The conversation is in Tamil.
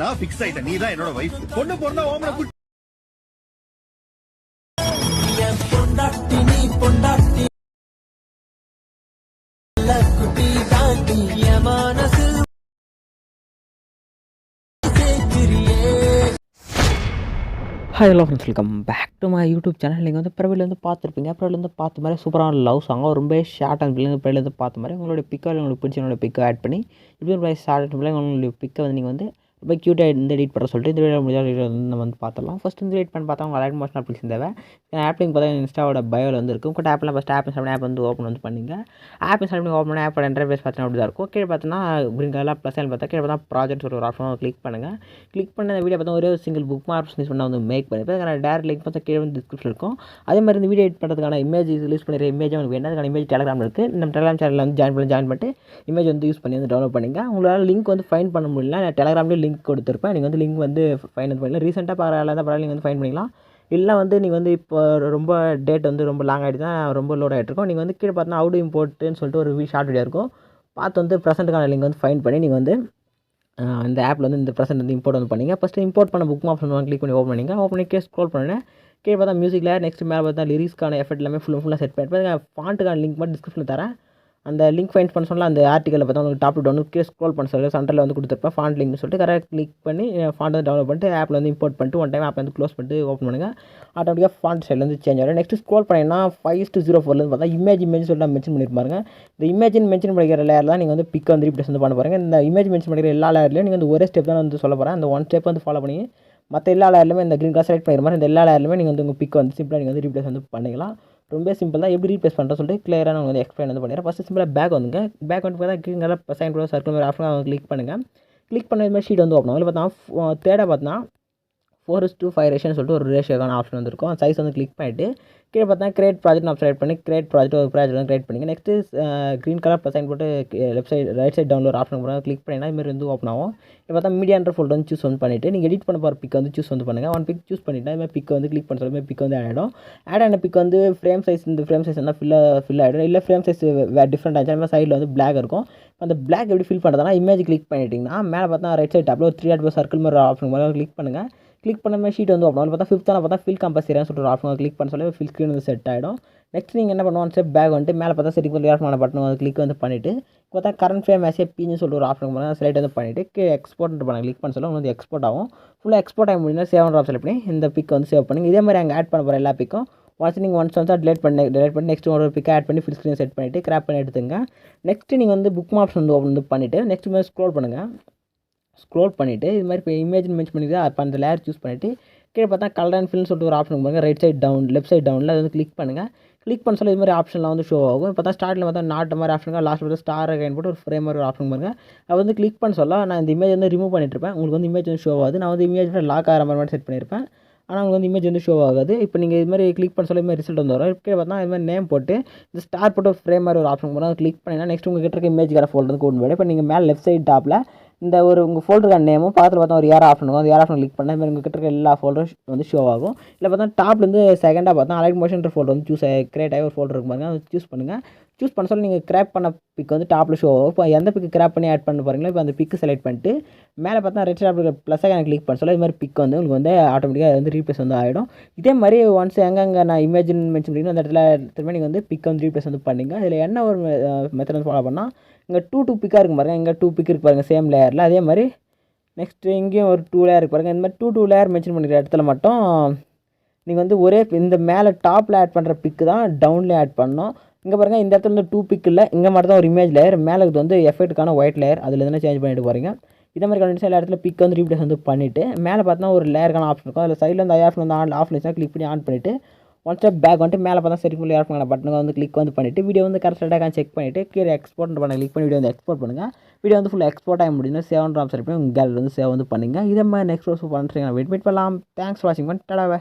நான் பிக்ஸ் ஆயிட்டேன். நீ தான் என்னோட வைஃப் பொண்ணு பொண்ணா ஓமனை நீ குட்டி hi hello friends welcome back to my YouTube channel நீங்கள் வந்து பிறவிலேருந்து வந்து பார்த்துருப்பீங்க. பிறவிலேருந்து பார்த்த மாதிரி சூப்பரான லவ் சாங்காக ரொம்ப ஷார்ட் அண்ட் பிள்ளைங்க பிரவில பார்த்த மாதிரி உங்களுடைய பிக்கை உங்களுக்கு பிடிச்ச என்னோட பிக்கை ஆட் பண்ணி இப்படி ஒரு ஷார்ட் அண்ட் பிள்ளைங்க உங்களுடைய பிக்கை வந்து நீங்கள் வந்து ரொம்ப க்யூட்டாக இந்த எடிட் பண்ண சொல்லிட்டு இந்த வீடியோ முடிஞ்சால் வந்து நம்ம வந்து பார்த்துலாம் ஃபஸ்ட் இந்த எடிட் பண்ணி பார்த்தா உங்கள் அலைட் மோஷன் அப்ளிகேஷன் தேவை ஆப்லிங் பார்த்தா இன்ஸ்டாவோட பயோவில் வந்து இருக்கும். கூட ஆப்பில் ஃபஸ்ட் ஆப் இன்ஸ்டால் ஆப் வந்து ஓப்பன் வந்து பண்ணிங்க. ஆப் இன்ஸ்டால் பண்ணி ஓப்பன் பண்ணி ஆப்போட இன்டர்ஃபேஸ் பார்த்தீங்கன்னா அப்படி தான் இருக்கும். கீழே பார்த்தீங்கன்னா க்ரீன் கலரில் ப்ளஸ் பார்த்தா கீழே பார்த்தா ப்ராஜெக்ட் ஒரு ஆப்ஷன் கிளிக் பண்ணுங்கள் கிளிக் பண்ண வீடியோ பார்த்தா ஒரே ஒரு சிங்கிள் புக் மார்க்ஸ் யூஸ் பண்ணால் வந்து மேக் பண்ணி. அதுக்கான டேரக்ட் லிங்க் பார்த்தா கீழே வந்து டிஸ்கிரிப்ஷன் இருக்கும். அதே மாதிரி இந்த வீடியோ எடிட் பண்ணுறதுக்கான இமேஜ் ரிலீஸ் பண்ணுற இமேஜ் உங்களுக்கு வேணும் அதுக்கான இமேஜ் டெலிகிராம் இருக்குது நம்ம டெலிகிராம் சேனலில் வந்து ஜாயின் பண்ணி ஜாயின் பண்ணிட்டு இமேஜ் வந்து யூஸ் பண்ணி வந்து டவுன்லோட் பண்ணிங்க. உங்களால் லிங்க் வந்து ஃபைன் பண்ண முடியல நான் டெலிகிராம்லேயும் லிங்க் கொடுத்துருப்பேன். நீங்கள் வந்து லிங்க் வந்து ஃபைன் வந்து ரீசெண்டாக பரவாயில்ல தான் பரவாயில்ல நீங்கள் வந்து ஃபைன் பண்ணிக்கலாம். இல்லை வந்து நீங்கள் வந்து இப்போ ரொம்ப டேட் வந்து ரொம்ப லாங் ஆகிட்டு தான் ரொம்ப லோட் ஆகிட்டிருக்கும் நீங்கள் வந்து கீழே பார்த்தா அவுட் இம்போர்ட்டுன்னு சொல்லிட்டு ஒரு ஷார்ட் வீடியோ இருக்கும். பார்த்து வந்து ப்ரெசென்ட்டுக்கான லிங்க் வந்து ஃபைன் பண்ணி நீங்கள் வந்து இந்த ஆப்பில் வந்து இந்த ப்ரெசென்ட் வந்து இம்போர்ட் வந்து பண்ணிங்க. ஃபஸ்ட்டு இம்போர்ட் பண்ண புக் ஆப்ஷன் வந்து கிளிக் பண்ணி ஓப்பன் பண்ணிங்க. ஓப்பன் பண்ணி கே ஸ்க்ரோல் பண்ணுறேன் கீழே பார்த்தா மியூசிக்கில் நெக்ஸ்ட் மேலே பார்த்தா லிரிக்ஸ்க்கான எஃபெக்ட் எல்லாமே ஃபுல் ஃபுல்லாக செட் பண்ணி ஃபாண்ட்டுக்கான லிங்க் மட்டும் டிஸ்கிரிப்ஷனில் தரேன். அந்த லிங்க் ஃபைன் பண்ண சொன்னால் அந்த ஆர்டிக்கலில் பார்த்தா உங்களுக்கு டாப் டவுன் கீழே ஸ்க்ரோல் பண்ண சொல்லி சென்டரில் வந்து கொடுத்துருப்பேன். ஃபாண்ட் லிங்க்னு சொல்லிட்டு கரெக்ட் கிளிக் பண்ணி ஃபாண்ட் வந்து டவுன்லோட் பண்ணிட்டு ஆப்பில் வந்து இம்போர்ட் பண்ணிட்டு ஒன் டைம் ஆப் வந்து க்ளோஸ் பண்ணிட்டு ஓப்பன் பண்ணுங்கள் ஆட்டோமேட்டிக்காக ஃபாண்ட் சைடில் வந்து சேஞ்ச் ஆகும் நெக்ஸ்ட் ஸ்க்ரோல் பண்ணிங்கன்னா ஃபைவ் டு ஜீரோ ஃபோர்லேருந்து பார்த்தா இமேஜ் இமேஜ் சொல்லிட்டு மென்ஷன் பண்ணியிருப்பாங்க இந்த இமேஜின் மென்ஷன் பண்ணிக்கிற லேயர் தான் நீங்கள் வந்து பிக் வந்து ரீப்ளேஸ் வந்து பண்ண பாருங்கள் இந்த இமேஜ் மென்ஷன் பண்ணிக்கிற எல்லா லேயர்லையும் நீங்கள் வந்து ஒரே ஸ்டெப் தான் வந்து சொல்ல போகிறேன் அந்த ஒன் ஸ்டெப் வந்து ஃபாலோ பண்ணி மற்ற எல்லா லேயர்லையுமே இந்த க்ரீன் கலர் செலக்ட் பண்ணிடுற மாதிரி இந்த எல்லா லேயர்லையுமே நீங்கள் வந்து உங்கள் பிக் வந்து சிம்பிளாக நீங்கள் வந்து ரீப்ளேஸ் வந்து பண்ணிக்கலாம். ரொம்ப சிம்பிள் தான். எப்படி ரீப்ளேஸ் பண்ணுறது சொல்லிட்டு கிளியராக நான் வந்து எக்ஸ்பிளைன் வந்து பண்ணிடுறேன். ஃபஸ்ட்டு சிம்பிளாக பேக் வந்துங்க. பேக் வந்து பார்த்தா கீழே நல்லா சைன் கூட சர்க்கிள் மாதிரி ஆப்ஷன் கிளிக் பண்ணுங்கள் கிளிக் பண்ண மாதிரி ஷீட் வந்து ஓப்பன் ஆகும். அதில் பார்த்தா தேர்டாக பார்த்தா four is to five ration சொல்லிட்டு ஒரு ரேஷியோக்கான ஆப்ஷன் வந்துருக்கும். அந்த சைஸ் வந்து கிளிக் பண்ணிவிட்டு கீழே பார்த்தா கிரியேட் ப்ராஜெக்ட் ஆப்ஷன் செலக்ட் பண்ணி கிரியேட் ப்ராஜெக்ட் ஒரு ப்ராஜெக்ட் வந்து கிரியேட் பண்ணிங்க. Next green colour plus sign போட்டு left side right side down ஒரு ஆப்ஷன் போனால் கிளிக் பண்ணிங்கன்னா இதுமாதிரி வந்து ஓப்பன் ஆகும். இப்போ பார்த்தா மீடியான்ற ஃபோல்டர் வந்து சூஸ் வந்து பண்ணிவிட்டு நீங்கள் எடிட் பண்ண போகிற பிக் வந்து சூஸ் வந்து பண்ணுங்கள் ஒன் பிக் சூஸ் பண்ணிவிட்டு இதுமாதிரி பிக் வந்து கிளிக் பண்ண சொல்லி பிக் வந்து ஆட் ஆகிடும் ஆட் ஆன பிக் வந்து ஃப்ரேம் சைஸ் இந்த ஃப்ரேம் சைஸ் வந்து ஃபில்லாக ஃபில் ஆகிடும் இல்லை ஃப்ரேம் சைஸ் வேறு டிஃப்ரெண்ட் ஆச்சு அதுமாதிரி சைடில் வந்து பிளாக் இருக்கும். அந்த பிளாக் எப்படி ஃபில் பண்ணுறதுனா இமேஜ் கிளிக் பண்ணிட்டீங்கன்னா மேலே பார்த்தா ரைட் சைடு டாப்பில் ஒரு த்ரீ ஆட் சர்க்கிள் மாதிரி ஆப்ஷன் மாதிரி கிளிக் பண்ணுங்கள் கிளிக் பண்ண ஷீட் வந்து ஓப்பன் பார்த்தா ஃபிஃப்த்தான பார்த்தா ஃபில் கம்பல்சரியாக சொல்லிட்டு ஆஃப் ஆப்ஷன் கிளிக் பண்ண சொல்லி ஃபில் ஸ்க்ரீன் வந்து செட் ஆகிடும் நெக்ஸ்ட் நீங்கள் என்ன பண்ணுவோம் ஸ்டெப் பேக் வந்துட்டு மேலே பார்த்தா செட்டிங் பண்ணி ஆப்ஷன் பட்டன் வந்து கிளிக் வந்து பண்ணிவிட்டு பார்த்தா கரண்ட் ஃப்ரேம் மேசே பின்னு சொல்லிட்டு ஒரு ஆப்ஷன் பண்ணி செலக்ட் வந்து பண்ணிவிட்டு எக்ஸ்போர்ட் பண்ண கிளிக் பண்ண சொல்ல உங்களுக்கு வந்து எக்ஸ்போர்ட் ஆகும். ஃபுல்லாக எக்ஸ்போர்ட் ஆகி முடிஞ்சா சேவ் ஆஃப் செலக்ட் பண்ணி இந்த பிக் வந்து சேவ் பண்ணுங்க. இதே மாதிரி அங்கே ஆட் பண்ண போகிற எல்லா பிக்கும் ஒன்ஸ் நீங்கள் ஒன்ஸ் வந்து டிலேட் பண்ணி டிலேட் பண்ணி நெக்ஸ்ட் ஒரு பிக் ஆட் பண்ணி ஃபில் ஸ்க்ரீன் செட் பண்ணிவிட்டு கிராப் பண்ணி எடுத்துங்க. நெக்ஸ்ட் நீங்கள் வந்து புக் மாப்ஸ் வந்து ஓப்பன் வந்து பண்ணிவிட்டு நெக்ஸ்ட் மாதிரி ஸ்க்ரோல் பண்ணுங்கள் ஸ்க்ரோல் பண்ணிவிட்டு இது மாதிரி இப்போ இமேஜ் மென்ஷன் பண்ணிட்டு அப்போ அந்த லேயர் சூஸ் பண்ணிவிட்டு கீழே பார்த்தா கலர் அண்ட் ஃபில்னு சொல்லிட்டு ஒரு ஆப்ஷன் பாருங்க. Right side down left side டவுனில் அது வந்து கிளிக் பண்ணுங்கள் கிளிக் பண்ண சொல்ல இது மாதிரி ஆப்ஷன்லாம் வந்து ஷோ ஆகும். இப்போ தான் ஸ்டார்ட்டில் பார்த்தா நாட்டு மாதிரி ஆப்ஷன் லாஸ்ட் பார்த்தா ஸ்டார் அகைன் போட்டு ஒரு ஃப்ரேம் மாதிரி ஒரு ஆப்ஷன் பாருங்கள் அது வந்து கிளிக் பண்ண சொல்ல நான் இந்த இமேஜ் வந்து ரிமூவ் பண்ணிட்டு இருப்பேன். உங்களுக்கு வந்து இமேஜ் வந்து ஷோ ஆகுது. நான் வந்து இமேஜ் லாக் ஆகிற மாதிரி செட் பண்ணியிருப்பேன் ஆனால் உங்களுக்கு வந்து இமேஜ் வந்து ஷோ ஆகாது. இப்போ நீங்கள் இது மாதிரி கிளிக் பண்ண சொல்ல இது மாதிரி ரிசல்ட் வந்து வரும். இப்போ பார்த்தா இது மாதிரி நேம் போட்டு இந்த ஸ்டார் போட்டு ஃப்ரேம் மாதிரி ஒரு ஆப்ஷன் போனால் கிளிக் பண்ணிங்கன்னா நெக்ஸ்ட் உங்கள் கிட்ட இருக்க இமேஜ் கிராஃப் ஃபோல்டர் வந்து கூட்டு போய்டும் இப்போ நீங்கள் மேலே லெஃப்ட் சைடு டாப்பில் இந்த ஒரு உங்கள் ஃபோல்டருக்கான நேமும் பக்கத்தில் பார்த்தா ஒரு ஏர் ஆப்ஷன் இருக்கும் அந்த ஏர் ஆப்ஷன் கிளிக் பண்ணால் மாதிரி உங்கள் கிட்ட இருக்க எல்லா ஃபோல்டரும் வந்து ஷோ ஆகும். இல்லை பார்த்தா டாப்லேருந்து செகண்டாக பார்த்தா அலைட் மோஷன் ஃபோல்டர் வந்து சூஸ் கிரியேட் ஆகி ஒரு ஃபோல்டர் இருக்கும் பாருங்கள் அதை சூஸ் பண்ணுங்கள் சூஸ் பண்ண சொல்லி நீங்கள் கிராப் பண்ண பிக் வந்து டாப்பில் ஷோ ஆகும். இப்போ எந்த பிக்கு கிராப் பண்ணி ஆட் பண்ண போகிறீங்களோ இப்போ அந்த பிக்கு செலக்ட் பண்ணிட்டு மேலே பார்த்தா ரெட் டாப் ப்ளஸ் எனக்கு கிளிக் பண்ண சொல்ல இது மாதிரி பிக் வந்து உங்களுக்கு வந்து ஆட்டோமேட்டிக்காக வந்து ரீப்ளேஸ் வந்து ஆகிடும் இதே மாதிரி ஒன்ஸ் எங்கெங்கே நான் இமேஜின் மென்ஷன் பண்ணிங்கன்னா அந்த இடத்துல திரும்ப நீங்கள் வந்து பிக் வந்து ரீப்ளேஸ் வந்து பண்ணிங்க. இதில் என்ன ஒரு மெத்தட் வந்து ஃபாலோ பண்ணால் இங்கே டூ டூ பிக்காக இருக்கும் பாருங்கள் இங்கே டூ பிக் இருக்கு பாருங்கள் சேம் லேயரில் அதே மாதிரி நெக்ஸ்ட்டு இங்கேயும் ஒரு டூ லேயர் இருக்கு பாருங்கள் இந்த மாதிரி டூ டூ லேயர் மென்ஷன் பண்ணிக்கிற இடத்துல மட்டும் நீங்கள் வந்து ஒரே இந்த மேலே டாப்பில் ஆட் பண்ணுற பிக்கு தான் டவுன்லேயே ஆட் பண்ணோம் இங்கே பாருங்கள் இந்த இடத்துல வந்து டூ பிக் இல்லை இங்கே மட்டும் தான் ஒரு இமேஜ் லேயர் மேலே இது வந்து எஃபெக்ட்டுக்கான ஒயிட் லேயர் அதில் இருந்தால் சேஞ்ச் பண்ணிட்டு போகிறீங்க இதே மாதிரி கண்டிப்பாக எல்லா இடத்துல பிக் வந்து ரீப்ளேஸ் வந்து பண்ணிவிட்டு மேலே பார்த்தா ஒரு லேயருக்கான ஆப்ஷன் இருக்கும். அதில் சைடில் வந்து ஐ ஆப்ஷன் வந்து ஆன் ஆஃப் இருந்துச்சுன்னா கிளிக் பண்ணி ஆன் பண்ணிவிட்டு ஒன் ஸ்டெப் பேக் வந்துட்டு மேலே பார்த்தா சரி ஃபுல்லாக இருப்பாங்க பட்டனுக்கு வந்து கிளிக் வந்து பண்ணிவிட்டு வீடியோ வந்து கரெக்டாக செக் பண்ணிவிட்டு கீழே எக்ஸ்போர்ட் பண்ண கிளிக் பண்ணி வீடியோ வந்து எக்ஸ்போர்ட் பண்ணுங்கள் வீடியோ வந்து ஃபுல் எக்ஸ்போர்ட் ஆகி முடியும்னா சேவன் ராம் செலக்ட் உங்கள் கேலரி வந்து சேவ் வந்து பண்ணுங்கள் இதே மாதிரி நெக்ஸ்ட் வருஷம் பண்ணுறீங்க வெயிட் வெயிட் பண்ணலாம். தேங்க்ஸ் வாட்சிங் பண்ணி டடாவே